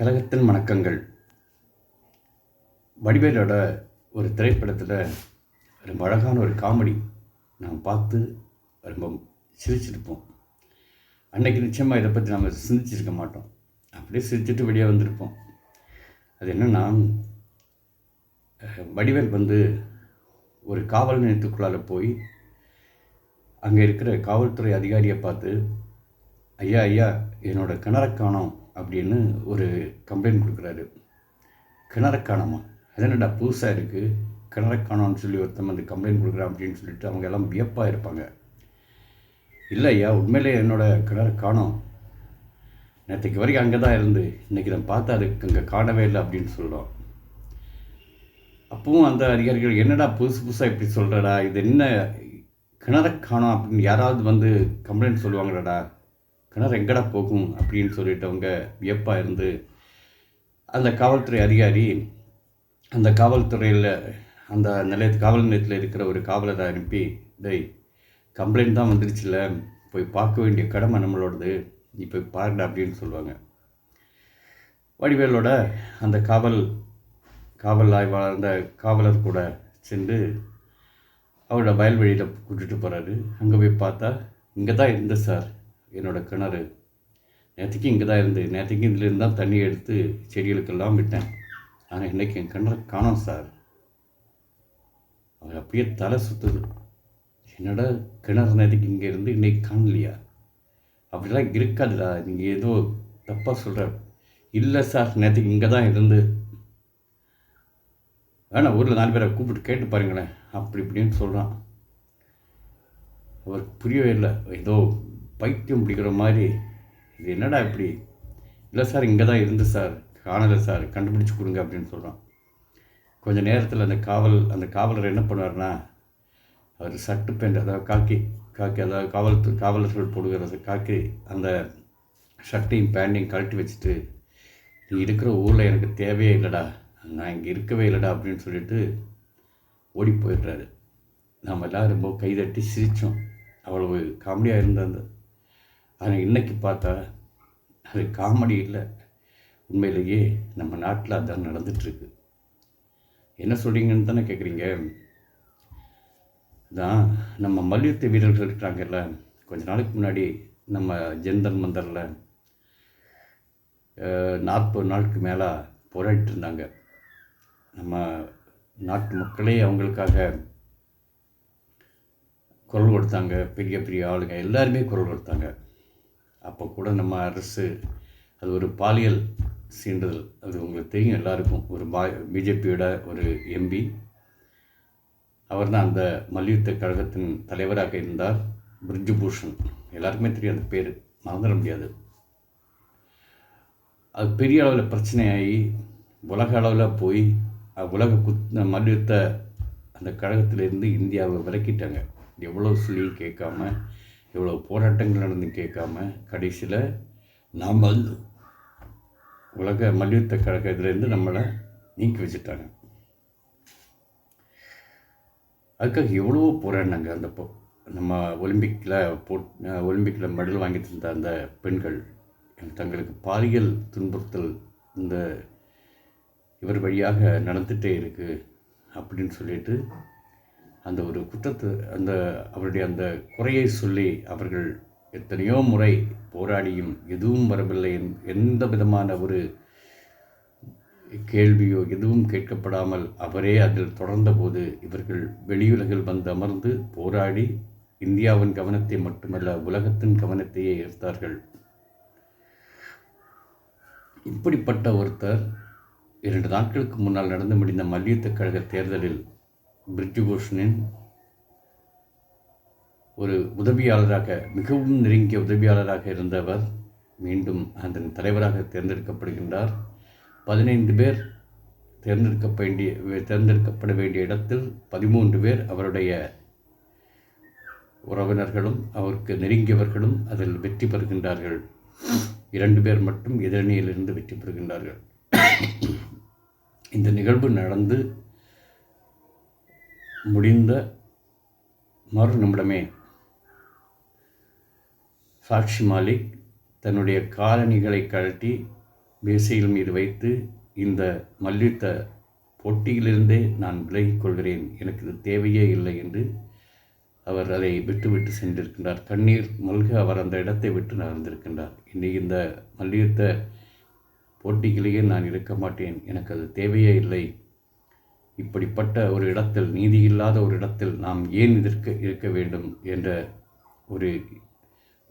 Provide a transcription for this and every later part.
கழகத்தின் வணக்கங்கள். வடிவேலோட ஒரு திரைப்படத்தில் ரொம்ப அழகான ஒரு காமெடி நாம் பார்த்து ரொம்ப சிரிச்சிருப்போம். அன்னைக்கு நிச்சயமாக இதை பற்றி நம்ம சிந்திச்சிருக்க மாட்டோம். அப்படியே சிரிச்சிட்டு வெளியே வந்திருப்போம். அது என்னென்னா வடிவேல் வந்து ஒரு காவல் நிலையத்துக்குள்ளால் போய் அங்கே இருக்கிற காவல்துறை அதிகாரியை பார்த்து ஐயா ஐயா என்னோடய கிணறக்கானம் காணோம். அப்படின்னு ஒரு கம்ப்ளைண்ட் கொடுக்குறாரு. கிணறு காணோமா? என்னடா புதுசாக இருக்குது கிணறு காணோம்னு சொல்லி ஒருத்தன் வந்து கம்ப்ளைண்ட் கொடுக்குறான் அப்படின்னு சொல்லிட்டு அவங்க எல்லாம் வியப்பாக இருப்பாங்க. இல்லை ஐயா உண்மையிலே என்னோட கிணறு காணோம். நேற்றுக்கு வரைக்கும் அங்கே தான் இருந்து இன்றைக்கி நான் பார்த்தா அதுக்கு அங்கே காணவே இல்லை அப்படின்னு சொல்கிறோம் அப்பவும் அந்த அதிகாரிகள் என்னடா புதுசு புதுசாக இப்படி சொல்கிறடா இது என்ன கிணறு காணோம் அப்படின்னு யாராவது வந்து கம்ப்ளைண்ட் சொல்லுவாங்களாடா கிணறு எங்கடா போகும் அப்படின்னு சொல்லிட்டு அவங்க வியப்பாக இருந்து அந்த காவல்துறை அதிகாரி அந்த காவல்துறையில் அந்த நிலைய காவல் நிலையத்தில் இருக்கிற ஒரு காவலரை அனுப்பி டேய் கம்ப்ளைண்ட் தான் வந்துருச்சுல போய் பார்க்க வேண்டிய கடமை நம்மளோடது நீ போய் பாருடா அப்படின்னு சொல்லுவாங்க. வடிவேலோட அந்த காவல் காவல் ஆய்வாளர் அந்த காவலர் கூட சென்று அவரோட வயல்வெளியில் கூட்டிகிட்டு போகிறாரு அங்கே போய் பார்த்தா இங்கே தான் இருந்த சார். என்னோட கிணறு. நேற்றுக்கு இங்கே தான் இருந்து நேற்றுக்கு இதுலேருந்து தான் தண்ணி எடுத்து செடிகளுக்கெல்லாம் விட்டேன். ஆனால் இன்றைக்கி என் கிணறு காணோம் சார். அவர் அப்படியே தலை சுற்றுது என்னடா கிணறு நேற்றுக்கு இங்கே இருந்து இன்றைக்கி காணலையா? அப்படிலாம் இருக்காதுடா நீங்கள் ஏதோ தப்பாக சொல்கிற இல்லை சார் நேற்றுக்கு இங்கே தான் இருந்து. வேணா ஊரில் நாலு பேரை கூப்பிட்டு கேட்டு பாருங்களேன். அப்படி இப்படின்னு சொல்கிறான் அவருக்கு புரியவே இல்லை. ஏதோ பைத்தியம் பிடிக்கிற மாதிரி இது என்னடா இப்படி? இல்லை சார் இங்கே தான் இருந்து சார் காணலை சார் கண்டுபிடிச்சி கொடுங்க அப்படின்னு சொல்கிறான் கொஞ்சம் நேரத்தில் அந்த காவல் அந்த காவலர் என்ன பண்ணுவார்னா அவர் சட்டு பேண்ட் அதாவது காக்கி காக்கி அதாவது காவல் காவலர்கள் போடுகிறது காக்கி அந்த ஷர்ட்டையும் பேண்ட்டையும் கழட்டி வச்சுட்டு நீ இருக்கிற ஊரில் எனக்கு தேவையே இல்லைடா நான் இங்கே இருக்கவே இல்லைடா அப்படின்னு சொல்லிட்டு ஓடி போயிடுறாரு. நாம் எல்லாம் ரொம்ப கைதட்டி சிரித்தோம் அவ்வளவு காமெடியாக இருந்த அந்த ஆனால் இன்னைக்கு பார்த்தா அது காமெடி இல்லை. உண்மையிலேயே நம்ம நாட்டில் அதான் நடந்துட்டுருக்கு. என்ன சொல்கிறீங்கன்னு தானே கேட்குறீங்க தான் நம்ம மல்யுத்த வீரர்கள் இருக்கிறாங்கல்ல கொஞ்ச நாளைக்கு முன்னாடி நம்ம ஜெந்தர் மந்தரில் நாற்பது நாளுக்கு மேலே போராடிட்டு இருந்தாங்க. நம்ம நாட்டு மக்களே அவங்களுக்காக குரல் கொடுத்தாங்க. பெரிய பெரிய ஆளுங்க எல்லாருமே குரல் கொடுத்தாங்க. அப்போ கூட நம்ம அரசு அது ஒரு பாலியல் சீண்டுதல். அது உங்களுக்கு தெரியும் எல்லாருக்கும். ஒரு பா பிஜேபியோட ஒரு எம்பி அவர் தான் அந்த மல்யுத்த கழகத்தின் தலைவராக இருந்தார் பிரிஜுபூஷன். எல்லாருக்குமே தெரியும் அந்த பேர். மறந்துட முடியாது. அது பெரிய அளவில் பிரச்சனையாகி உலக அளவில் போய் உலக குத் மல்யுத்த அந்த கழகத்திலேருந்து இந்தியாவை விலக்கிட்டாங்க. எவ்வளோ சொல்லி கேட்காம இவ்வளோ போராட்டங்கள் நடந்து கேட்காம கடைசியில் நாம் வந்து உலக மல்யுத்த கழகத்திலேருந்து நம்மளை நீக்கி வச்சுட்டாங்க. அதுக்காக எவ்வளவோ போராடினாங்க அந்த நம்ம ஒலிம்பிக்கில் போட் ஒலிம்பிக்கில் மெடல் வாங்கிட்டு இருந்த அந்த பெண்கள் தங்களுக்கு பாலியல் துன்புறுத்தல் இந்த இவர் வழியாக நடந்துகிட்டே இருக்குது அப்படின்னு சொல்லிட்டு அந்த ஒரு குற்றத்தை அந்த அவருடைய அந்த குறையை சொல்லி அவர்கள் எத்தனையோ முறை போராடியும் எதுவும் வரவில்லை என்- எந்த விதமான ஒரு கேள்வியோ எதுவும் கேட்கப்படாமல் அவரே அதில் தொடர்ந்தபோது இவர்கள் வெளியுலகில் வந்து அமர்ந்து போராடி இந்தியாவின் கவனத்தை மட்டுமல்ல உலகத்தின் கவனத்தையே ஈர்த்தார்கள். இப்படிப்பட்ட ஒருத்தர் இரண்டு நாட்களுக்கு முன்னால் நடந்து முடிந்த மல்யுத்த கழக தேர்தலில் பிரிஜுபூஷனின் ஒரு உதவியாளராக மிகவும் நெருங்கிய உதவியாளராக இருந்தவர் மீண்டும் அதன் தலைவராக தேர்ந்தெடுக்கப்படுகின்றார். பதினைந்து பேர் தேர்ந்தெடுக்க வேண்டிய தேர்ந்தெடுக்கப்பட வேண்டிய இடத்தில் பதிமூன்று பேர் அவருடைய உறவினர்களும் அவருக்கு நெருங்கியவர்களும் அதில் வெற்றி பெறுகின்றார்கள். இரண்டு பேர் மட்டும் எதிரணியிலிருந்து வெற்றி பெறுகின்றார்கள். இந்த நிகழ்வு நடந்து முடிந்த மறு நிமிடமே சாக்ஷி மாலிக் தன்னுடைய காலணிகளை கழட்டி பேசையில் மீது வைத்து இந்த மல்யுத்த போட்டியிலிருந்தே நான் விலகிக் கொள்கிறேன். எனக்கு இது தேவையே இல்லை என்று அவர் அதை விட்டுவிட்டு சென்றிருக்கின்றார். கண்ணீர் மல்க அவர் அந்த இடத்தை விட்டு நகர்ந்திருக்கின்றார். இன்றைக்கு இந்த மல்யுத்த போட்டியிலேயே நான் இருக்க மாட்டேன். எனக்கு அது தேவையே இல்லை. இப்படிப்பட்ட ஒரு இடத்தில் நீதி இல்லாத ஒரு இடத்தில் நாம் ஏன் இதற்கு இருக்க வேண்டும் என்ற ஒரு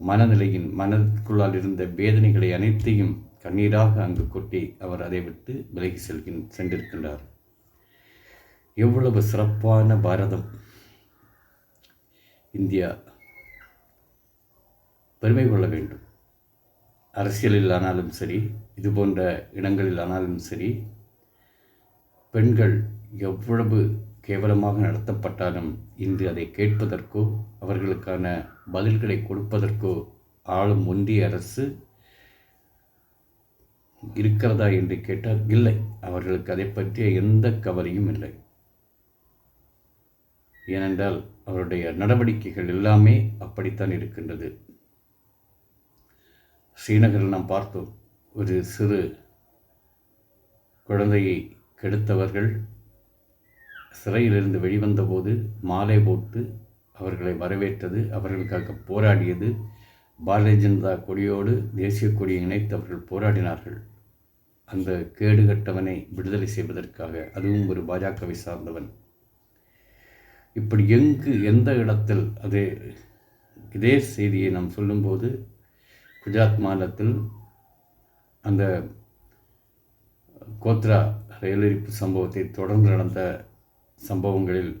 மனநிலையின் மனதிற்குள்ளால் இருந்த வேதனைகளை அனைத்தையும் கண்ணீராக அங்கு கொட்டி அவர் அதை விட்டு விலகி செல்கின் சென்றிருக்கின்றார். எவ்வளவு சிறப்பான பாரதம். இந்தியா பெருமை கொள்ள வேண்டும். அரசியலில் ஆனாலும் சரி இது போன்ற இடங்களில் ஆனாலும் சரி பெண்கள் எவ்வளவு கேவலமாக நடத்தப்பட்டாலும் இன்று அதை கேட்பதற்கோ அவர்களுக்கான பதில்களை கொடுப்பதற்கோ ஆளும் ஒன்றிய அரசு இருக்கிறதா என்று கேட்டால் இல்லை. அவர்களுக்கு அதை பற்றிய எந்த கவலையும் இல்லை. ஏனென்றால் அவருடைய நடவடிக்கைகள் எல்லாமே அப்படித்தான் இருக்கின்றது. ஸ்ரீநகரில் நாம் பார்த்தோம் ஒரு சிறு குழந்தையை கெடுத்தவர்கள் சிறையிலிருந்து வெளிவந்தபோது மாலை போட்டு அவர்களை வரவேற்றது அவர்களுக்காக போராடியது. பாரதிய ஜனதா கொடியோடு தேசிய கொடியை இணைத்து அவர்கள் போராடினார்கள். அந்த கேடுகட்டவனை விடுதலை செய்வதற்காக அதுவும் ஒரு பாஜகவை சார்ந்தவன். இப்படி எங்கு எந்த இடத்தில் அது இதே செய்தியை நாம் சொல்லும்போது குஜராத் மாநிலத்தில் அந்த கோத்ரா ரயிலரிப்பு சம்பவத்தை தொடர்ந்து நடந்த சம்பவங்களில்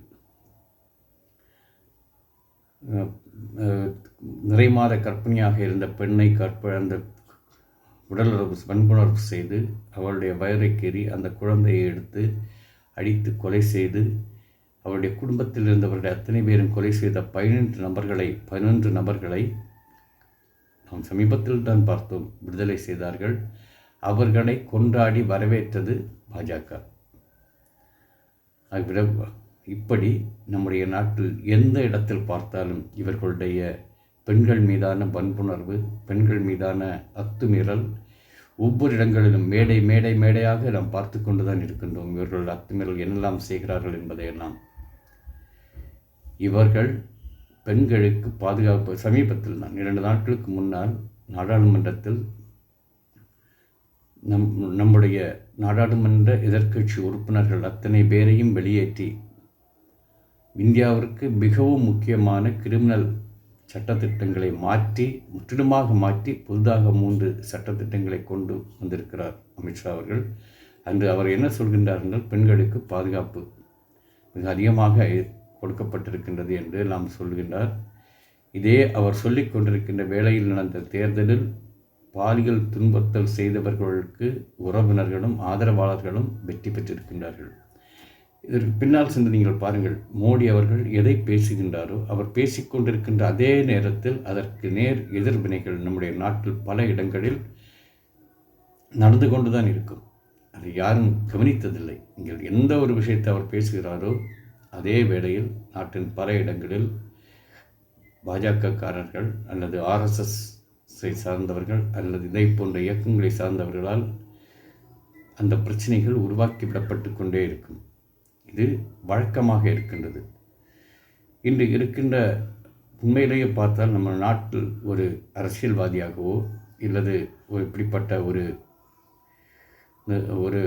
நிறைமாத கற்பிணியாக இருந்த பெண்ணை கற்ப அந்த உடலுறவு வன்புணர்வு செய்து அவளுடைய வயரை கீறி அந்த குழந்தையை எடுத்து அடித்து கொலை செய்து அவருடைய குடும்பத்தில் இருந்தவருடைய அத்தனை பேரும் கொலை செய்த பதினெட்டு நபர்களை பதினொன்று நபர்களை நாம் சமீபத்தில் தான் பார்த்தோம் விடுதலை செய்தார்கள். அவர்களை கொண்டாடி வரவேற்றது பாஜக. ஆகிவிட இப்படி நம்முடைய நாட்டில் எந்த இடத்தில் பார்த்தாலும் இவர்களுடைய பெண்கள் மீதான வன்புணர்வு பெண்கள் மீதான அத்துமீறல் ஒவ்வொரு இடங்களிலும் மேடை மேடை மேடையாக நாம் பார்த்து கொண்டு தான் இருக்கின்றோம். இவர்கள் அத்துமீறல் என்னெல்லாம் செய்கிறார்கள் என்பதையெல்லாம். இவர்கள் பெண்களுக்கு பாதுகாப்பு சமீபத்தில் தான் இரண்டு நாட்களுக்கு முன்னால் நாடாளுமன்றத்தில் நம் நம்முடைய நாடாளுமன்ற எதிர்க்கட்சி உறுப்பினர்கள் அத்தனை பேரையும் வெளியேற்றி இந்தியாவிற்கு மிகவும் முக்கியமான கிரிமினல் சட்டத்திட்டங்களை மாற்றி முற்றிலுமாக மாற்றி புதிதாக மூன்று சட்டத்திட்டங்களை கொண்டு வந்திருக்கிறார் அமித்ஷா அவர்கள். அன்று அவர் என்ன சொல்கின்றார் என்றால் பெண்களுக்கு பாதுகாப்பு மிக அதிகமாக கொடுக்கப்பட்டிருக்கின்றது என்று நாம் சொல்கின்றார். இதே அவர் சொல்லிக் கொண்டிருக்கின்ற வேளையில் நடந்த தேர்தலில் பாலியல் துன்புறுத்தல் செய்தவர்களுக்கு உறவினர்களும் ஆதரவாளர்களும் வெற்றி பெற்றிருக்கின்றார்கள். இதற்கு பின்னால் சென்று நீங்கள் பாருங்கள் மோடி அவர்கள் எதை பேசுகின்றாரோ அவர் பேசிக்கொண்டிருக்கின்ற அதே நேரத்தில் அதற்கு நேர் எதிர்வினைகள் நம்முடைய நாட்டில் பல இடங்களில் நடந்து கொண்டுதான் இருக்கும். அதை யாரும் கவனித்ததில்லை. நீங்கள் எந்த ஒரு விஷயத்தை அவர் பேசுகிறாரோ அதே வேளையில் நாட்டின் பல இடங்களில் பாஜகக்காரர்கள் அல்லது ஆர்எஸ்எஸ் சார்ந்தவர்கள் அல்லது இதை போன்ற இயக்கங்களை சார்ந்தவர்களால் அந்த பிரச்சனைகள் உருவாக்கிவிடப்பட்டு கொண்டே இருக்கும். இது வழக்கமாக இருக்கின்றது. இன்று இருக்கின்ற உண்மையிலேயே பார்த்தால் நம்ம நாட்டில் ஒரு அரசியல்வாதியாகவோ இல்லது ஒரு இப்படிப்பட்ட ஒரு ஒரு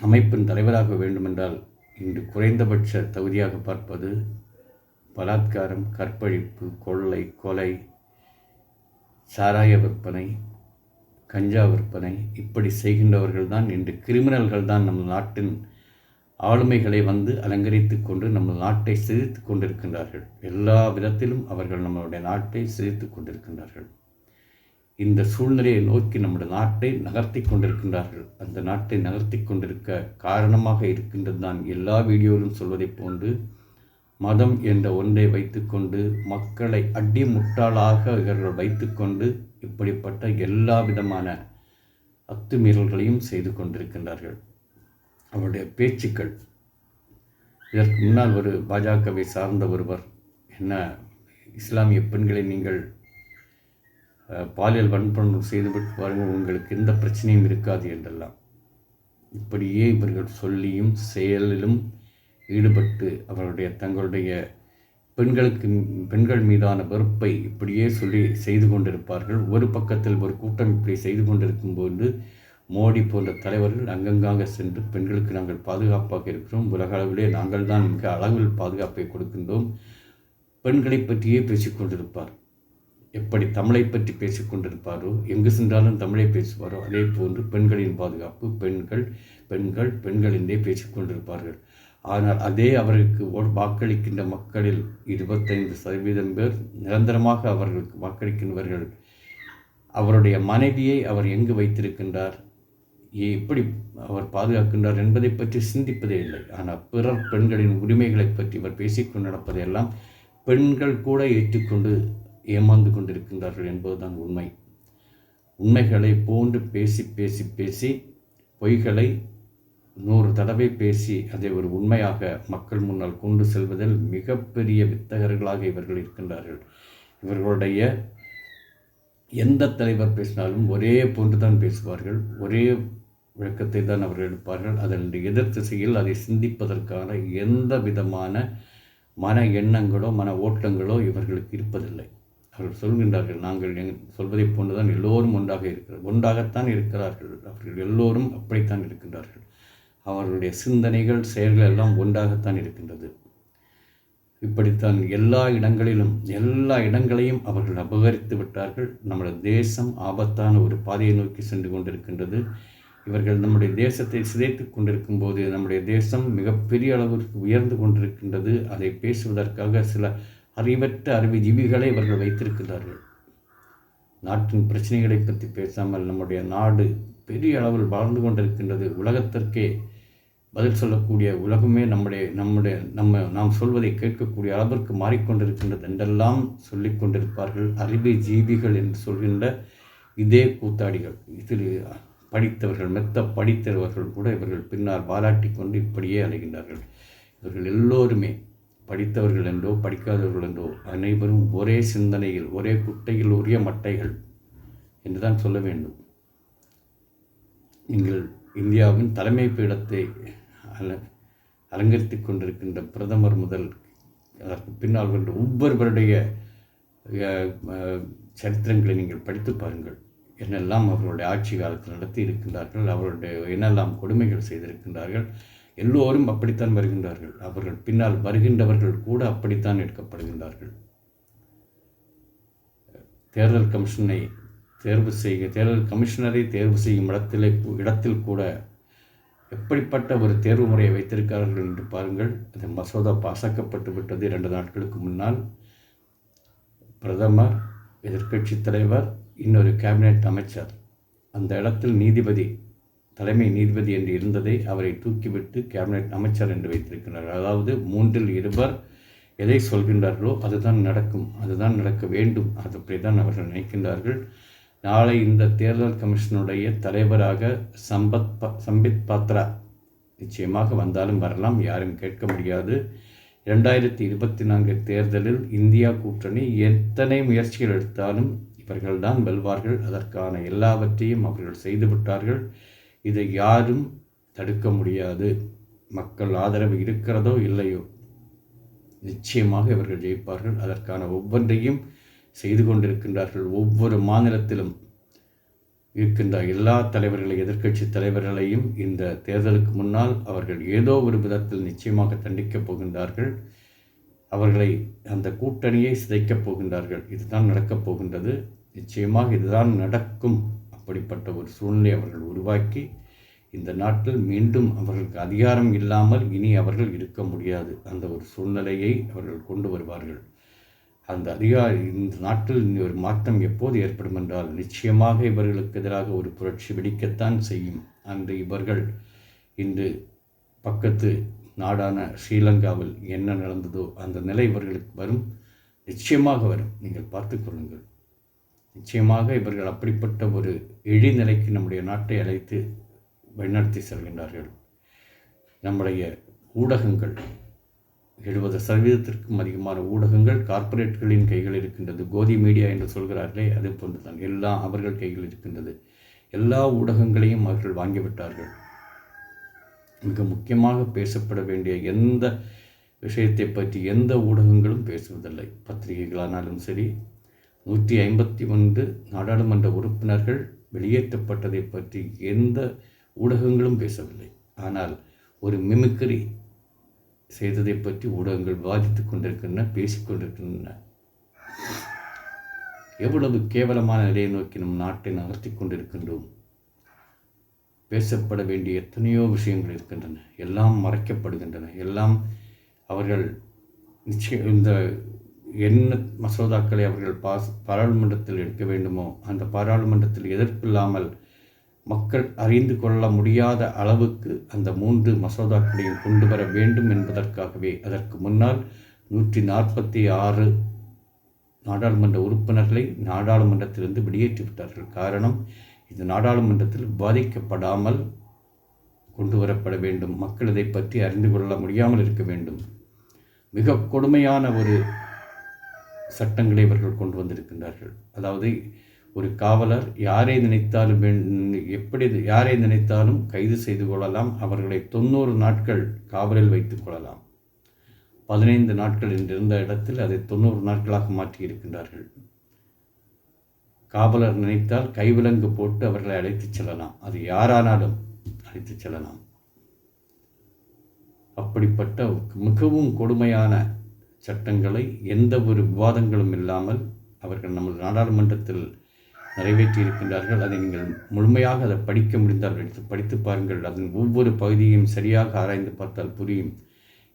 அமைப்பின் தலைவராக வேண்டுமென்றால் இன்று குறைந்தபட்ச தகுதியாக பார்ப்பது பலாத்காரம் கற்பழிப்பு கொள்ளை கொலை சாராய விற்பனை கஞ்சா விற்பனை இப்படி செய்கின்றவர்கள் தான் இன்று கிரிமினல்கள் தான் நம் நாட்டின் ஆளுமைகளை வந்து அலங்கரித்து கொண்டு நம்ம நாட்டை சிரித்து கொண்டிருக்கின்றார்கள். எல்லா விதத்திலும் அவர்கள் நம்மளுடைய நாட்டை சிரித்து கொண்டிருக்கின்றார்கள். இந்த சூழ்நிலையை நோக்கி நம்முடைய நாட்டை நகர்த்தி கொண்டிருக்கின்றார்கள். அந்த நாட்டை நகர்த்தி கொண்டிருக்க காரணமாக இருக்கின்றது தான் எல்லா வீடியோவிலும் சொல்வதைப் போன்று மதம் என்ற ஒன்றை வைத்துக்கொண்டு மக்களை அடி முட்டாளாக இவர்கள் வைத்துக்கொண்டு இப்படிப்பட்ட எல்லா விதமான அத்துமீறல்களையும் செய்து கொண்டிருக்கின்றார்கள். அவருடைய பேச்சுக்கள். இதற்கு முன்னால் ஒரு பாஜகவை சார்ந்த ஒருவர் என்ன இஸ்லாமிய பெண்களை நீங்கள் பாலியல் வன்பணம் செய்துவிட்டு பாருங்கள் உங்களுக்கு எந்த பிரச்சனையும் இருக்காது என்றெல்லாம். இப்படியே இவர்கள் சொல்லியும் செயலிலும் ஈடுபட்டு அவருடைய தங்களுடைய பெண்களுக்கு பெண்கள் மீதான வெறுப்பை இப்படியே சொல்லி செய்து கொண்டிருப்பார்கள். ஒரு பக்கத்தில் ஒரு கூட்டம் இப்படி செய்து கொண்டிருக்கும் போது மோடி போன்ற தலைவர்கள் அங்கங்காக சென்று பெண்களுக்கு நாங்கள் பாதுகாப்பாக இருக்கிறோம். உலக அளவிலே நாங்கள் தான் மிக அளவில் பாதுகாப்பை கொடுக்கின்றோம். பெண்களை பற்றியே பேசிக்கொண்டிருப்பார் எப்படி தமிழை பற்றி பேசிக்கொண்டிருப்பாரோ எங்கு சென்றாலும் தமிழை பேசுவாரோ அதே போன்று பெண்களின் பாதுகாப்பு பெண்கள் பெண்கள் பெண்கள் என்றே ஆனால் அதே அவர்களுக்கு வாக்களிக்கின்ற மக்களில் இருபத்தைந்து சதவீதம் பேர் நிரந்தரமாக அவர்களுக்கு வாக்களிக்கின்றவர்கள். அவருடைய மனைவியை அவர் எங்கு வைத்திருக்கின்றார்? எப்படி அவர் பாதுகாக்கின்றார் என்பதை பற்றி சிந்திப்பதே இல்லை. ஆனால் பிறர் பெண்களின் உரிமைகளை பற்றி இவர் பேசிக்கொண்டு நடப்பதையெல்லாம் பெண்கள் கூட ஏற்றுக்கொண்டு ஏமாந்து கொண்டிருக்கின்றார்கள் என்பதுதான் உண்மை. உண்மைகளை போன்று பேசி பேசி பேசி பொய்களை நூறு தடவை பேசி அதை ஒரு உண்மையாக மக்கள் முன்னால் கொண்டு செல்வதில் மிகப்பெரிய வித்தகர்களாக இவர்கள் இருக்கின்றார்கள். இவர்களுடைய எந்த தலைவர் பேசினாலும் ஒரே போன்று தான் பேசுவார்கள். ஒரே விளக்கத்தை தான் அவர்கள் எடுப்பார்கள் அதன் எதிர் திசையில் அதை சிந்திப்பதற்கான எந்த விதமான மன எண்ணங்களோ மன ஓட்டங்களோ இவர்களுக்கு இருப்பதில்லை. அவர்கள் சொல்கின்றார்கள் நாங்கள் எங் சொல்வதைப் போன்றுதான் எல்லோரும் ஒன்றாக இருக்கிறார் ஒன்றாகத்தான் இருக்கிறார்கள். அவர்கள் எல்லோரும் அப்படித்தான் இருக்கின்றார்கள். அவர்களுடைய சிந்தனைகள் செயல்கள் எல்லாம் ஒன்றாகத்தான் இருக்கின்றது. இப்படித்தான் எல்லா இடங்களிலும் எல்லா இடங்களையும் அவர்கள் அபகரித்து விட்டார்கள். நம்முடைய தேசம் ஆபத்தான ஒரு பாதையை நோக்கி சென்று கொண்டிருக்கின்றது. இவர்கள் நம்முடைய தேசத்தை சிதைத்து கொண்டிருக்கும் போது நம்முடைய தேசம் மிகப்பெரிய அளவிற்கு உயர்ந்து கொண்டிருக்கின்றது. அதை பேசுவதற்காக சில அறிவற்ற அறிவுஜீவிகளை இவர்கள் வைத்திருக்கிறார்கள் நாட்டின் பிரச்சனைகளை பற்றி பேசாமல் நம்முடைய நாடு பெரிய அளவில் வாழ்ந்து கொண்டிருக்கின்றது. உலகத்திற்கே பதில் சொல்லக்கூடிய உலகமே நம்முடைய நம்முடைய நம்ம நாம் சொல்வதை கேட்கக்கூடிய அளவிற்கு மாறிக்கொண்டிருக்கின்றது என்றெல்லாம் சொல்லி கொண்டிருப்பார்கள் அறிவு ஜீவிகள் என்று சொல்கின்ற இதே கூத்தாடிகள். இதில் படித்தவர்கள் மெத்த படித்தவர்கள் கூட இவர்கள் பின்னால் பாராட்டி கொண்டு இப்படியே அலைகின்றார்கள். இவர்கள் எல்லோருமே படித்தவர்கள் என்றோ படிக்காதவர்கள் என்றோ அனைவரும் ஒரே சிந்தனையில் ஒரே குட்டையில் உரிய மட்டைகள் என்று தான் சொல்ல வேண்டும். நீங்கள் இந்தியாவின் தலைமை பீடத்தை அல அலங்கரித்துக் கொண்டிருக்கின்ற பிரதமர் முதல் அதற்கு பின்னால் கொண்ட ஒவ்வொருவருடைய சரித்திரங்களை நீங்கள் படித்து பாருங்கள். என்னெல்லாம் அவர்களுடைய ஆட்சி காலத்தில் நடத்தி இருக்கின்றார்கள் அவர்களுடைய என்னெல்லாம் கொடுமைகள் செய்திருக்கின்றார்கள் எல்லோரும் அப்படித்தான் வருகின்றார்கள். அவர்கள் பின்னால் வருகின்றவர்கள் கூட அப்படித்தான் எடுக்கப்படுகின்றார்கள். தேர்தல் கமிஷனை தேர்வு செய்ய தேர்தல் கமிஷனரை தேர்வு செய்யும் இடத்திலே இடத்தில் கூட எப்படிப்பட்ட ஒரு தேர்வு முறையை வைத்திருக்கிறார்கள் என்று பாருங்கள். அந்த மசோதா பாசாக்கப்பட்டு விட்டது இரண்டு நாட்களுக்கு முன்னால். பிரதமர் எதிர்க்கட்சி தலைவர் இன்னொரு கேபினெட் அமைச்சர். அந்த இடத்தில் நீதிபதி தலைமை நீதிபதி என்று இருந்ததை அவரை தூக்கிவிட்டு கேபினெட் அமைச்சர் என்று வைத்திருக்கிறார். அதாவது மூன்றில் இருவர் எதை சொல்கின்றார்களோ அதுதான் நடக்கும் அதுதான் நடக்க வேண்டும். அது அப்படிதான் அவர்கள் நினைக்கின்றார்கள். நாளை இந்த தேர்தல் கமிஷனுடைய தலைவராக சம்பத் ப சம்பித் பாத்ரா நிச்சயமாக வந்தாலும் வரலாம் யாரும் கேட்க முடியாது. இரண்டாயிரத்தி இருபத்தி நான்கு தேர்தலில் இந்தியா கூட்டணி எத்தனை முயற்சிகள் எடுத்தாலும் இவர்கள்தான் வெல்வார்கள். அதற்கான எல்லாவற்றையும் அவர்கள் செய்துவிட்டார்கள் இதை யாரும் தடுக்க முடியாது. மக்கள் ஆதரவு இருக்கிறதோ இல்லையோ? நிச்சயமாக இவர்கள் ஜெயிப்பார்கள். அதற்கான ஒவ்வொன்றையும் செய்து கொண்டிருக்கின்றார்கள். ஒவ்வொரு மாநிலத்திலும் இருக்கின்ற எல்லா தலைவர்களை எதிர்க்கட்சி தலைவர்களையும் இந்த தேர்தலுக்கு முன்னால் அவர்கள் ஏதோ ஒரு விதத்தில் நிச்சயமாக தண்டிக்கப் போகின்றார்கள். அவர்களை அந்த கூட்டணியை சிதைக்கப் போகின்றார்கள். இதுதான் நடக்கப் போகின்றது. நிச்சயமாக இதுதான் நடக்கும் அப்படிப்பட்ட ஒரு சூழ்நிலை அவர்கள் உருவாக்கி இந்த நாட்டில் மீண்டும் அவர்களுக்கு அதிகாரம் இல்லாமல் இனி அவர்கள் இருக்க முடியாது. அந்த ஒரு சூழ்நிலையை அவர்கள் கொண்டு வருவார்கள். அந்த அதிகார இந்த நாட்டில் இனி ஒரு மாற்றம் எப்போது ஏற்படும் என்றால் நிச்சயமாக இவர்களுக்கு எதிராக ஒரு புரட்சி வெடிக்கத்தான் செய்யும். அன்று இவர்கள் இன்று பக்கத்து நாடான ஸ்ரீலங்காவில் என்ன நடந்ததோ அந்த நிலை இவர்களுக்கு வரும். நிச்சயமாக வரும். நீங்கள் பார்த்து கொள்ளுங்கள். நிச்சயமாக இவர்கள் அப்படிப்பட்ட ஒரு இழிநிலைக்கு நம்முடைய நாட்டை அழைத்து வழிநடத்தி செல்கின்றார்கள். நம்முடைய ஊடகங்கள் எழுபது சதவீதத்திற்கும் அதிகமான ஊடகங்கள் கார்ப்பரேட்களின் கைகள் இருக்கின்றது. கோதி மீடியா என்று சொல்கிறார்களே அது போன்றுதான். எல்லாம் அவர்கள் கையில் இருக்கின்றது. எல்லா ஊடகங்களையும் அவர்கள் வாங்கிவிட்டார்கள். மிக முக்கியமாக பேசப்பட வேண்டிய எந்த விஷயத்தை பற்றி எந்த ஊடகங்களும் பேசுவதில்லை. பத்திரிகைகளானாலும் சரி நூற்றி ஐம்பத்தி ஒன்று நாடாளுமன்ற உறுப்பினர்கள் வெளியேற்றப்பட்டதை பற்றி எந்த ஊடகங்களும் பேசவில்லை. ஆனால் ஒரு மிமிக்ரி செய்ததை பற்றி ஊடகங்கள் விவாதித்து கொண்டிருக்கின்றன பேசிக்கொண்டிருக்கின்றன எவ்வளவு கேவலமான நிலையை நோக்கி நம் நாட்டை நகர்த்தி கொண்டிருக்கின்றோம்? பேசப்பட வேண்டிய எத்தனையோ விஷயங்கள் இருக்கின்றன. எல்லாம் மறைக்கப்படுகின்றன. எல்லாம் அவர்கள் நிச்சயம் இந்த என்ன மசோதாக்களை அவர்கள் பாஸ் பாராளுமன்றத்தில் எடுக்க வேண்டுமோ அந்த பாராளுமன்றத்தில் எதிர்ப்பில்லாமல் மக்கள் அறிந்து கொள்ள முடியாத அளவுக்கு அந்த மூன்று மசோதாக்களையும் கொண்டு வர வேண்டும் என்பதற்காகவே அதற்கு முன்னால் நூற்றி நாற்பத்தி ஆறு நாடாளுமன்ற உறுப்பினர்களை நாடாளுமன்றத்திலிருந்து வெளியேற்றிவிட்டார்கள் காரணம் இது நாடாளுமன்றத்தில் பாதிக்கப்படாமல் கொண்டு வரப்பட வேண்டும். மக்கள் இதை பற்றி அறிந்து கொள்ள முடியாமல் இருக்க வேண்டும். மிக கொடுமையான ஒரு சட்டங்களை இவர்கள் கொண்டு வந்திருக்கின்றார்கள். அதாவது ஒரு காவலர் யாரை நினைத்தாலும் எப்படி யாரை நினைத்தாலும் கைது செய்து கொள்ளலாம். அவர்களை தொண்ணூறு நாட்கள் காவலில் வைத்துக் கொள்ளலாம். பதினைந்து நாட்கள் என்றிருந்த இடத்தில் அதை தொண்ணூறு நாட்களாக மாற்றி இருக்கின்றார்கள். காவலர் நினைத்தால் கைவிலங்கு போட்டு அவர்களை அழைத்துச் செல்லலாம். அது யாரானாலும் அழைத்துச் செல்லலாம். அப்படிப்பட்ட மிகவும் கொடுமையான சட்டங்களை எந்த ஒரு விவாதங்களும் இல்லாமல் அவர்கள் நமது நாடாளுமன்றத்தில் நிறைவேற்றியிருக்கின்றார்கள். அதை நீங்கள் முழுமையாக அதை படிக்க முடிந்தால் எடுத்து படித்து பாருங்கள். அதன் ஒவ்வொரு பகுதியையும் சரியாக ஆராய்ந்து பார்த்தால் புரியும்.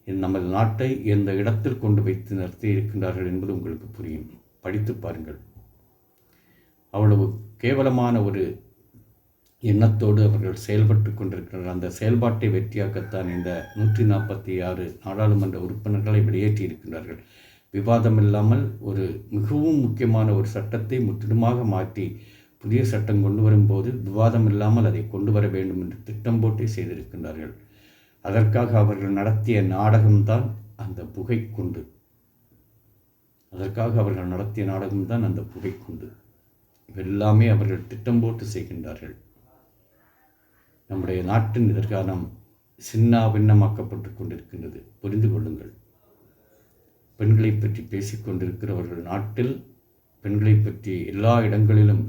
நமது நாட்டை எந்த இடத்தில் கொண்டு வைத்து நிறுத்தி இருக்கின்றார்கள் என்பது உங்களுக்கு புரியும். படித்து பாருங்கள். அவ்வளவு கேவலமான ஒரு எண்ணத்தோடு அவர்கள் செயல்பட்டு கொண்டிருக்கிறார்கள் அந்த செயல்பாட்டை வெற்றியாக்கத்தான் இந்த நூற்றி நாற்பத்தி ஆறு நாடாளுமன்ற உறுப்பினர்களை வெளியேற்றி இருக்கின்றார்கள் விவாதம் இல்லாமல் ஒரு மிகவும் முக்கியமான ஒரு சட்டத்தை முற்றிலுமாக மாற்றி புதிய சட்டம் கொண்டு வரும்போது விவாதம் இல்லாமல் அதை கொண்டு வர வேண்டும் என்று திட்டம் போட்டே செய்திருக்கின்றார்கள். அதற்காக அவர்கள் நடத்திய நாடகம்தான் அந்த புகைக்குண்டு. அதற்காக அவர்கள் நடத்திய நாடகம்தான் அந்த புகைக்குண்டு. இவெல்லாமே அவர்கள் திட்டம் போட்டு செய்கின்றார்கள். நம்முடைய நாட்டின் எதிர்காலம் சின்ன பின்னமாக்கப்பட்டு கொண்டிருக்கின்றது. புரிந்து கொள்ளுங்கள். பெண்களை பற்றி பேசிக்கொண்டிருக்கிறவர்கள் நாட்டில் பெண்களை பற்றி எல்லா இடங்களிலும்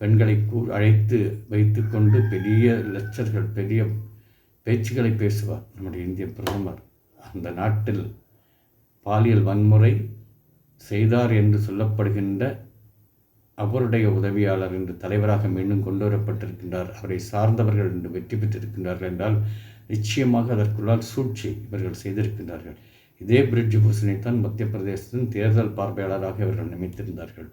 பெண்களை கூ அழைத்து வைத்துக்கொண்டு பெரிய லெக்சர்கள் பெரிய பேச்சுக்களை பேசுவார் நம்முடைய இந்திய பிரதமர். அந்த நாட்டில் பாலியல் வன்முறை செய்தார் என்று சொல்லப்படுகின்ற அவருடைய உதவியாளர் என்று தலைவராக மீண்டும் கொண்டு வரப்பட்டிருக்கின்றார். அவரை சார்ந்தவர்கள் என்று வெற்றி பெற்றிருக்கின்றார்கள் என்றால் நிச்சயமாக அதற்குள்ளால் சூழ்ச்சி இவர்கள் செய்திருக்கின்றார்கள். இதே பிரிட்ஜ் பூசணைத்தான் மத்திய பிரதேசத்தின் தேர்தல் பார்வையாளராக இவர்கள் நியமித்திருந்தார்கள்.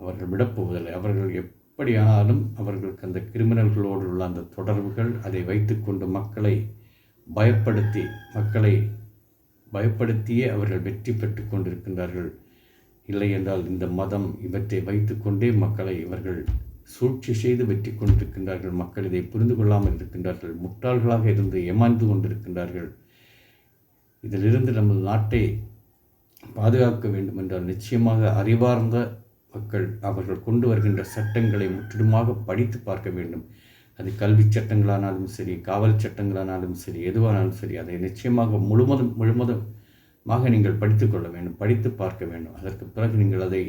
அவர்கள் விடப்போவதில்லை அவர்கள் எப்படியானாலும் அவர்களுக்கு அந்த கிரிமினல்களோடு உள்ள அந்த தொடர்புகள் அதை வைத்துக்கொண்டு மக்களை பயப்படுத்தி மக்களை பயப்படுத்தியே அவர்கள் வெற்றி பெற்று கொண்டிருக்கின்றார்கள். இல்லை என்றால் இந்த மதம் இவற்றை வைத்துக்கொண்டே மக்களை இவர்கள் சூழ்ச்சி செய்து வெற்றி கொண்டிருக்கின்றார்கள். மக்கள் இதை புரிந்து கொள்ளாமல் இருக்கின்றார்கள். முட்டாள்களாக இருந்து ஏமாந்து கொண்டிருக்கின்றார்கள். இதிலிருந்து நமது நாட்டை பாதுகாக்க வேண்டும் என்றால் நிச்சயமாக அறிவார்ந்த மக்கள் அவர்கள் கொண்டு வருகின்ற சட்டங்களை முற்றிலுமாக படித்து பார்க்க வேண்டும். அது கல்வி சட்டங்களானாலும் சரி காவல் சட்டங்களானாலும் சரி எதுவானாலும் சரி அதை நிச்சயமாக முழுவதும் முழுவதுமாக நீங்கள் படித்துக்கொள்ள வேண்டும் படித்து பார்க்க வேண்டும். அதற்கு பிறகு நீங்கள் அதை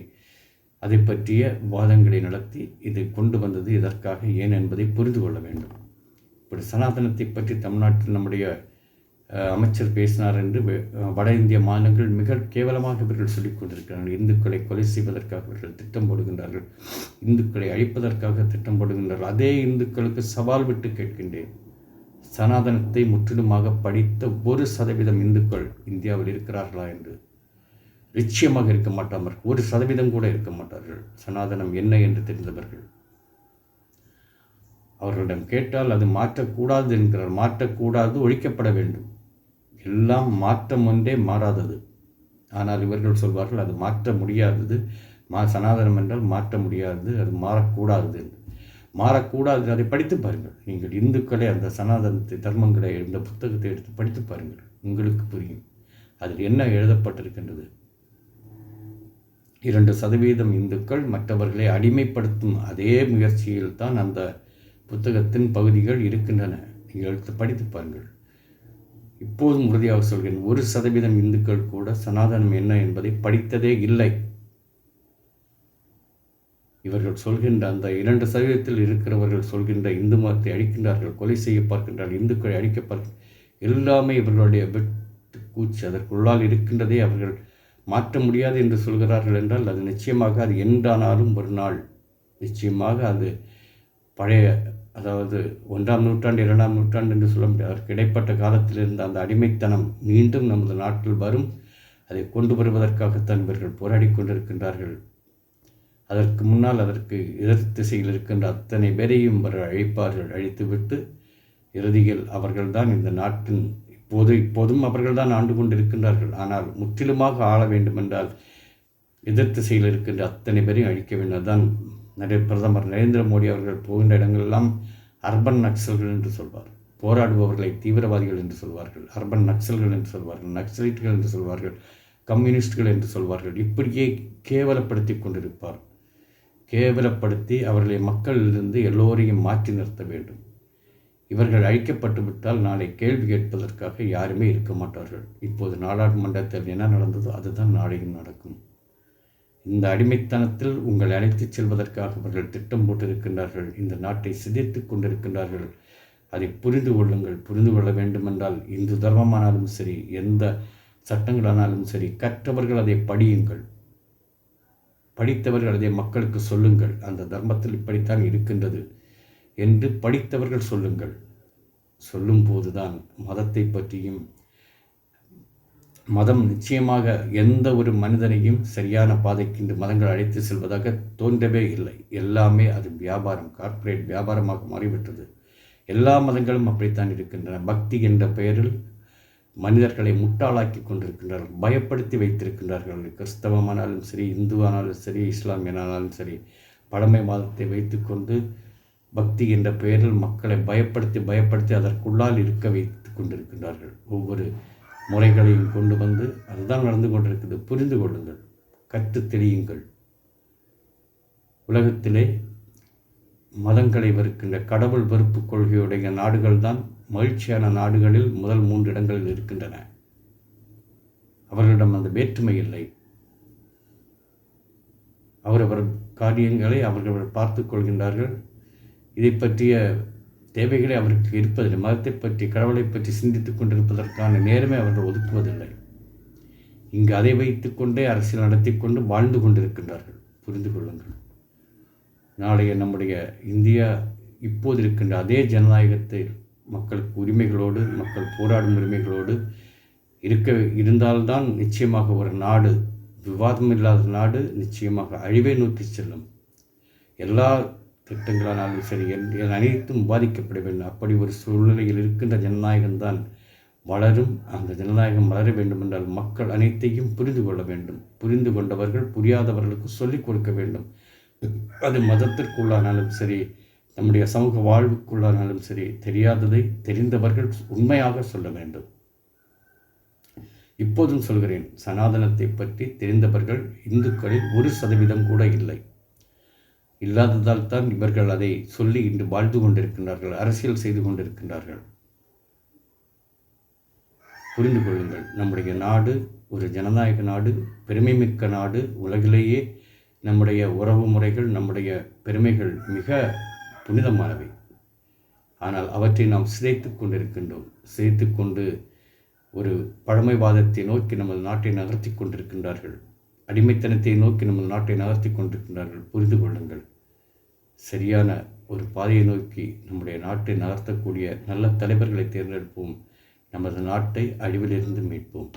அதை பற்றிய வாதங்களை நடத்தி இது கொண்டு வந்தது இதற்காக ஏன் என்பதை புரிந்து கொள்ள வேண்டும். இப்படி சனாதனத்தை பற்றி தமிழ்நாட்டில் நம்முடைய அமைச்சர் பேசினார் என்று வட இந்திய மாநிலங்கள் மிக கேவலமாக இவர்கள் சொல்லிக் கொண்டிருக்கிறார்கள். இந்துக்களை கொலை செய்வதற்காக இவர்கள் திட்டம் போடுகின்றார்கள். இந்துக்களை அழிப்பதற்காக திட்டம் போடுகின்றார்கள். அதே இந்துக்களுக்கு சவால் விட்டு கேட்கின்றேன். சனாதனத்தை முற்றிலுமாக படித்த ஒரு சதவீதம் இந்துக்கள் இந்தியாவில் இருக்கிறார்களா என்று. நிச்சயமாக இருக்க மாட்டார்கள். ஒரு சதவீதம் கூட இருக்க மாட்டார்கள். சனாதனம் என்ன என்று தெரிந்தவர்கள். அவர்களிடம் கேட்டால் அது மாற்றக்கூடாது என்கிறார். மாற்றக்கூடாது ஒழிக்கப்பட வேண்டும். எல்லாம் மாற்றம் ஒன்றே மாறாதது. ஆனால் இவர்கள் சொல்வார்கள் அது மாற்ற முடியாதது. மா சனாதனம் என்றால் மாற்ற முடியாதது அது மாறக்கூடாது என்று. மாறக்கூடாது அதை படித்து பாருங்கள். நீங்கள் இந்துக்களை அந்த சனாதனத்தை தர்மங்களை இந்த புத்தகத்தை எடுத்து படித்து பாருங்கள். உங்களுக்கு புரியும். அதில் என்ன எழுதப்பட்டிருக்கின்றது? இரண்டு சதவீதம் இந்துக்கள் மற்றவர்களை அடிமைப்படுத்தும் அதே முயற்சியில் தான் அந்த புத்தகத்தின் பகுதிகள் இருக்கின்றன. நீங்கள் எடுத்து படித்து பாருங்கள். இப்போதும் உறுதியாக சொல்கிறேன் ஒரு சதவீதம் இந்துக்கள் கூட சனாதனம் என்ன என்பதை படித்ததே இல்லை. இவர்கள் சொல்கின்ற அந்த இரண்டு சதவீதத்தில் இருக்கிறவர்கள் சொல்கின்ற இந்து மதத்தை அழிக்கின்றார்கள் கொலை செய்ய பார்க்கின்றார்கள் இந்துக்களை அழிக்க பார்க்க எல்லாமே இவர்களுடைய வெட்டு கூச்சு அதற்குள்ளால் இருக்கின்றதே அவர்கள் மாற்ற முடியாது என்று சொல்கிறார்கள் என்றால் அது நிச்சயமாக அது என்றானாலும் ஒரு நாள் நிச்சயமாக அது பழைய அதாவது ஒன்றாம் நூற்றாண்டு இரண்டாம் நூற்றாண்டு என்று சொல்ல முடியாது. அதற்கு இடைப்பட்ட காலத்தில் இருந்த அந்த அடிமைத்தனம் மீண்டும் நமது நாட்டில் வரும். அதை கொண்டு வருவதற்காகத்தான் இவர்கள் போராடி கொண்டிருக்கின்றார்கள். அதற்கு முன்னால் அதற்கு எதிர் திசையில் இருக்கின்ற அத்தனை பேரையும் இவர்கள் அழிப்பார்கள். அழித்துவிட்டு இறுதியில் அவர்கள்தான் இந்த நாட்டின் இப்போது இப்போதும் அவர்கள்தான் ஆண்டு கொண்டிருக்கின்றார்கள். ஆனால் முற்றிலுமாக ஆள வேண்டுமென்றால் எதிர் திசையில் இருக்கின்ற அத்தனை பேரையும் அழிக்க வேண்டும் தான் நிறைய பிரதமர் நரேந்திர மோடி அவர்கள் போகின்ற இடங்களெல்லாம் அர்பன் நக்சல்கள் என்று சொல்வார். போராடுபவர்களை தீவிரவாதிகள் என்று சொல்வார்கள். அர்பன் நக்சல்கள் என்று சொல்வார்கள். நக்சலைட்டுகள் என்று சொல்வார்கள். கம்யூனிஸ்டுகள் என்று சொல்வார்கள். இப்படியே கேவலப்படுத்தி கொண்டிருப்பார். கேவலப்படுத்தி அவர்களை மக்களிலிருந்து எல்லோரையும் மாற்றி நிறுத்த வேண்டும். இவர்கள் அழிக்கப்பட்டு விட்டால் நாளை கேள்வி கேட்பதற்காக யாருமே இருக்க மாட்டார்கள். இப்போது நாடாளுமன்றத்தில் என்ன நடந்ததோ அதுதான் நாளையும் நடக்கும். இந்த அடிமைத்தனத்தில் உங்களை அழைத்துச் செல்வதற்காக அவர்கள் திட்டம் போட்டிருக்கின்றார்கள் இந்த நாட்டை சிதைத்து கொண்டிருக்கின்றார்கள். அதை புரிந்து கொள்ளுங்கள். புரிந்து கொள்ள வேண்டுமென்றால் இந்து தர்மமானாலும் சரி எந்த சட்டங்களானாலும் சரி கற்றவர்கள் அதை படியுங்கள். படித்தவர்கள் அதை மக்களுக்கு சொல்லுங்கள். அந்த தர்மத்தில் இப்படித்தான் இருக்கின்றது என்று படித்தவர்கள் சொல்லுங்கள். சொல்லும்போது தான் மதத்தை பற்றியும் மதம் நிச்சயமாக எந்த ஒரு மனிதனையும் சரியான பாதைக்கு இந்த மதங்கள் அழைத்து செல்வதாக தோன்றவே இல்லை. எல்லாமே அது வியாபாரம் கார்ப்பரேட் வியாபாரமாக மாறிவிட்டது. எல்லா மதங்களும் அப்படித்தான் இருக்கின்றன. பக்தி என்ற பெயரில் மனிதர்களை முட்டாளாக்கி கொண்டிருக்கின்றார்கள் பயப்படுத்தி வைத்திருக்கின்றார்கள். கிறிஸ்தவமானாலும் சரி இந்துவானாலும் சரி இஸ்லாமியனானாலும் சரி பழமை மதத்தை வைத்துக்கொண்டு பக்தி என்ற பெயரில் மக்களை பயப்படுத்தி பயப்படுத்தி அதற்குள்ளால் இருக்க வைத்து கொண்டிருக்கின்றார்கள். ஒவ்வொரு முறைகளையும் கொண்டு வந்து அதுதான் நடந்து கொண்டிருக்குது. புரிந்து கொள்ளுங்கள். கற்று தெரியுங்கள். உலகத்திலே மதங்களை வெறுக்கின்ற கடவுள் வெறுப்பு கொள்கையுடைய நாடுகள் தான் மகிழ்ச்சியான நாடுகளில் முதல் மூன்று இடங்களில் இருக்கின்றன. அவர்களிடம் அந்த வேற்றுமை இல்லை. அவரவர் காரியங்களை அவர்கள் பார்த்து கொள்கின்றார்கள். இதை பற்றிய தேவைகளை அவருக்கு இருப்பதில்லை மதத்தை பற்றி கடவுளை பற்றி சிந்தித்துக் கொண்டிருப்பதற்கான நேரமே அவர்கள் ஒதுக்குவதில்லை. இங்கு அதை வைத்துக்கொண்டே அரசியல் நடத்தி கொண்டு வாழ்ந்து கொண்டிருக்கின்றார்கள். புரிந்து கொள்ளுங்கள். நாளைய நம்முடைய இந்தியா இப்போது இருக்கின்ற அதே ஜனநாயகத்தை மக்களுக்கு உரிமைகளோடு மக்கள் போராடும் உரிமைகளோடு இருக்க இருந்தால்தான் நிச்சயமாக ஒரு நாடு விவாதம் இல்லாத நாடு நிச்சயமாக அழிவை நோக்கி செல்லும். எல்லா திட்டங்களானாலும் சரி. என் அனைத்தும் பாதிக்கப்பட வேண்டும் அப்படி ஒரு சூழ்நிலையில் இருக்கின்ற ஜனநாயகம்தான் வளரும். அந்த ஜனநாயகம் வளர வேண்டும் என்றால் மக்கள் அனைத்தையும் புரிந்து கொள்ள வேண்டும். புரிந்து கொண்டவர்கள் புரியாதவர்களுக்கு சொல்லிக் கொடுக்க வேண்டும். அது மதத்திற்குள்ளானாலும் சரி நம்முடைய சமூக வாழ்வுக்குள்ளானாலும் சரி தெரியாததை தெரிந்தவர்கள் உண்மையாக சொல்ல வேண்டும். இப்போதும் சொல்கிறேன் சனாதனத்தை பற்றி தெரிந்தவர்கள் இந்துக்களில் ஒரு சதவீதம் கூட இல்லை. இல்லாததால் தான் இவர்கள் அதை சொல்லி இன்று வாழ்ந்து கொண்டிருக்கின்றார்கள் அரசியல் செய்து கொண்டிருக்கின்றார்கள். புரிந்து கொள்ளுங்கள் நம்முடைய நாடு ஒரு ஜனநாயக நாடு பெருமைமிக்க நாடு. உலகிலேயே நம்முடைய உறவு முறைகள் நம்முடைய பெருமைகள் மிக புனிதமானவை. ஆனால் அவற்றை நாம் சிதைத்து கொண்டிருக்கின்றோம். சிதைத்து கொண்டு ஒரு பழமைவாதத்தை நோக்கி நமது நாட்டை நகர்த்தி கொண்டிருக்கின்றார்கள். அடிமைத்தனத்தை நோக்கி நமது நாட்டை நகர்த்தி கொண்டிருக்கின்றார்கள். புரிந்து கொள்ளுங்கள். சரியான ஒரு பாதையை நோக்கி நம்முடைய நாட்டை நகர்த்தக்கூடிய நல்ல தலைவர்களை தேர்ந்தெடுப்போம். நமது நாட்டை அழிவிலிருந்து மீட்போம்.